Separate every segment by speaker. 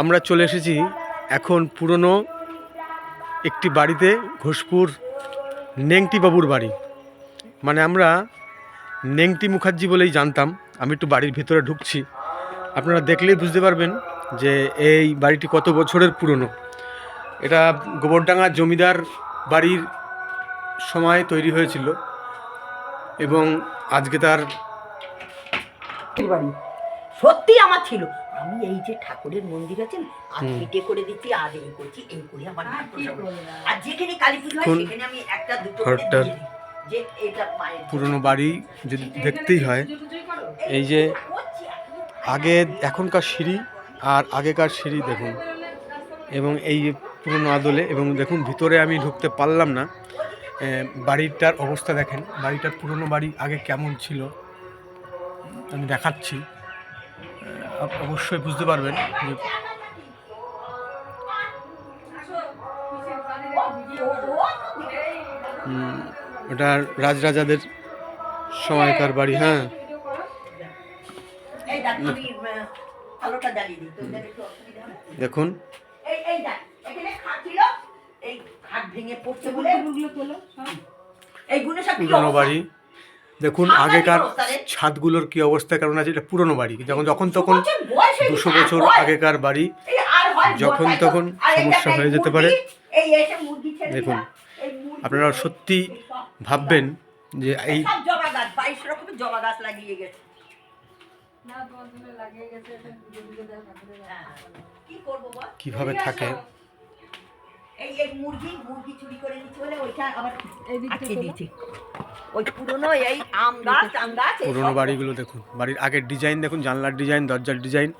Speaker 1: আমরা চলে এসেছি এখন পুরনো একটি বাড়িতে ঘোষপুর নেংটি বাবুর বাড়ি। মানে আমরা নেংটি মুখার্জি বলেই জানতাম। আমি একটু বাড়ির ভিতরে ঢুকছি। আপনারা দেখলেই বুঝতে পারবেন যে এই বাড়িটি কত বছরের পুরনো। এটা গোবরডাঙ্গা জমিদার বাড়ির সময় তৈরি হয়েছিল এবং আজকে তার
Speaker 2: বাড়ি। সত্যি আমার ছিল। আমি এই যে ঠাকুরের মন্দির আছে না, আজ
Speaker 1: হুম।
Speaker 2: এটে করে দিচ্ছি আজ এই করছি এই করে আমার আর যেখানে কালী পুজো হয় সেখানে আমি একটা দুটো যে এটা
Speaker 1: পুরনো বাড়ি যদি দেখতেই হয় এই যে আগে এখনকার সিঁড়ি আর আগেকার সিঁড়ি দেখুন। এবং এই যে পুরনো আদলে এবং দেখুন ভিতরে আমি ঢুকতে পারলাম না। বাড়িটার অবস্থা দেখেন বাড়িটার পুরনো বাড়ি আগে কেমন ছিল আমি দেখাচ্ছি। অবশ্যই বুঝতে পারবেন যে উম, ওটা রাজরাজাদের সময়কার বাড়ি হ্যাঁ? দেখুন।
Speaker 2: এই, এই দেখ, এখানে খাট ছিল, এই খাট ভেঙে পড়ছে বলে, এইগুলো সব কি
Speaker 1: পুরনো বাড়ি দেখুন আগেকার ছাদগুলোর কি অবস্থা? কারণ আছে এটা পুরনো বাড়ি। যখন যখন তখন দুশো বছর আগেকার বাড়ি যখন তখন সমস্যা হয়ে যেতে পারে।
Speaker 2: মুরগি, এই এসে মুরগি ছেড়ে
Speaker 1: দেখুন, আপনারা সত্যি ভাববেন যে এই
Speaker 2: সব জবা গাছ বাইশ রকমের জবা গাছ লাগিয়ে গেছে। হ্যাঁ। কি করব বল?
Speaker 1: কীভাবে থাকে?
Speaker 2: এই এই মুরগি মুরগি চুরি করে নিচ্ছে বলে ওইটা আবার আটকে দিয়েছি। ওই পুরনো এই আম গাছ আম গাছ?
Speaker 1: পুরনো বাড়িগুলো দেখুন। বাড়ির আগের ডিজাইন দেখুন জানলার ডিজাইন দরজার ডিজাইন।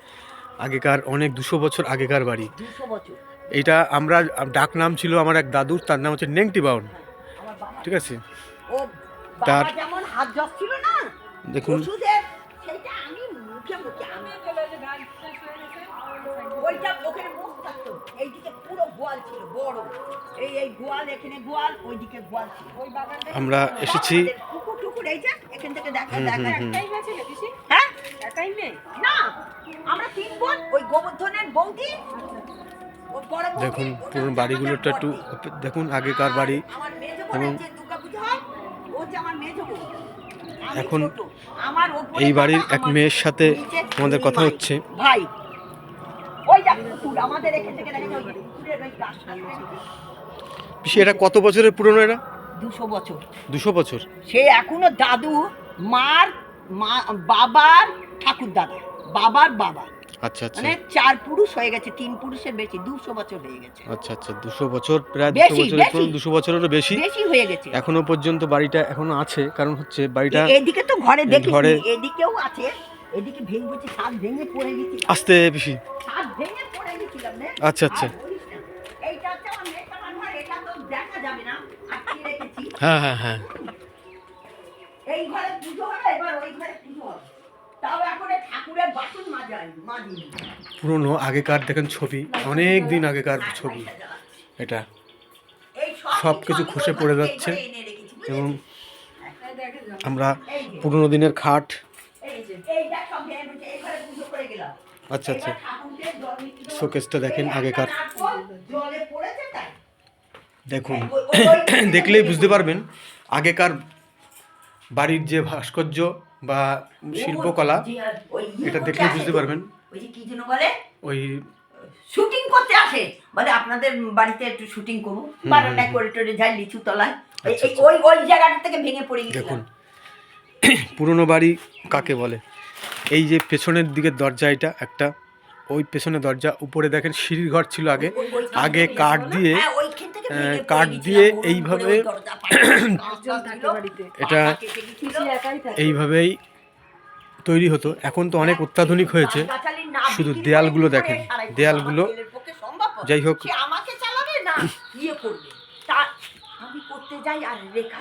Speaker 1: আগেকার অনেক দুশো বছর আগেকার বাড়ি।
Speaker 2: এটা বছর।
Speaker 1: এইটা আমরা ডাক নাম ছিল আমার এক দাদুর তার নাম হচ্ছে নেংটি বাউন। ঠিক আছে? তার-
Speaker 2: যেমন হাত জস ছিল না
Speaker 1: দেখুন।
Speaker 2: গোয়াল ছিল বড়। এই এই গোয়াল এখানে গোয়াল ওইদিকে গোয়াল ছিল। ওই বাগানটা
Speaker 1: আমরা এসেছি।
Speaker 2: কুকুর টুকুর এই যে এখান থেকে দেখা
Speaker 1: হুম,
Speaker 2: দেখা
Speaker 1: হুম, হুম।
Speaker 2: হ্যাঁ? না আমরা তিন বোন ওই গোবর্ধনের বৌদি ও বড় বৌদি,
Speaker 1: দেখুন পুরনো বাড়িগুলোটা একটু দেখুন আগেকার বাড়ি। এবং
Speaker 2: হয়, ও হচ্ছে আমার মেজো বোন। আমি
Speaker 1: এখন এই বাড়ির এক মেয়ের সাথে আমাদের কথা হচ্ছে।
Speaker 2: ভাই ওই দেখ কুকুর আমাদের এখান থেকে দেখা ওই কুকুরের ওই গাছটা
Speaker 1: পিসি এটা কত বছরের পুরনো এটা?
Speaker 2: দুশো বছর।
Speaker 1: দুশো বছর।
Speaker 2: সে এখনও দাদু মার মা বাবার ঠাকুর দাদা বাবার বাবা।
Speaker 1: আচ্ছা আচ্ছা।
Speaker 2: মানে চার পুরুষ হয়ে গেছে তিন পুরুষের বেশি দুশো বছর হয়ে গেছে।
Speaker 1: আচ্ছা আচ্ছা দুশো বছর প্রায় দুশো বছরের পুরনো দুশো বছরেরও বেশি।
Speaker 2: বেশি হয়ে গেছে।
Speaker 1: এখনও পর্যন্ত বাড়িটা এখনও আছে কারণ হচ্ছে বাড়িটা
Speaker 2: এদিকে তো ঘরে দেখি এদিকেও আছে এদিকে ভেঙে বলছি ছাদ ভেঙে পড়ে গেছি।
Speaker 1: আস্তে বেশি।
Speaker 2: ছাদ
Speaker 1: আচ্ছা আচ্ছা। হ্যাঁ হ্যাঁ হ্যাঁ।
Speaker 2: এই ঘরে পুজো হবে এবার ওই ঘরে পুজো হবে। তাও এখন ঠাকুরের বাসন মাজাই মাজি
Speaker 1: পুরনো আগেকার দেখেন ছবি অনেক দিন আগেকার ছবি। এটা সব কিছু খসে পড়ে যাচ্ছে। এবং আমরা পুরনো দিনের খাট। আচ্ছা আচ্ছা। শোকেসটা দেখেন আগেকার। দেখুন দেখলেই বুঝতে পারবেন আগেকার বাড়ির যে ভাস্কর্য বা শিল্পকলা এটা দেখলেই বুঝতে পারবেন।
Speaker 2: ওই যে কি যেন বলে
Speaker 1: ওই
Speaker 2: শুটিং করতে আসে বলে আপনাদের বাড়িতে একটু শুটিং করব বারান্দায় করিডোরে যাই লিচু তলায়। এই-
Speaker 1: আচ্ছা,
Speaker 2: ওই ওই জায়গাটা থেকে ভেঙে পড়ে
Speaker 1: দেখুন
Speaker 2: গেছিলাম
Speaker 1: পুরনো বাড়ি কাকে বলে? এই যে পেছনের দিকের দরজা এটা একটা ওই পেছনে দরজা উপরে দেখেন সিঁড়ির ঘর ছিল আগে। আগে কাঠ দিয়ে
Speaker 2: হ্যাঁ,
Speaker 1: কাঠ দিয়ে এইভাবে এটা। এইভাবেই তৈরি হতো। এখন তো অনেক অত্যাধুনিক হয়েছে। শুধু দেয়ালগুলো দেখেন, দেয়ালগুলো? যাই হোক।
Speaker 2: আমাকে চালাবে না করবে আমি করতে যাই আর রেখা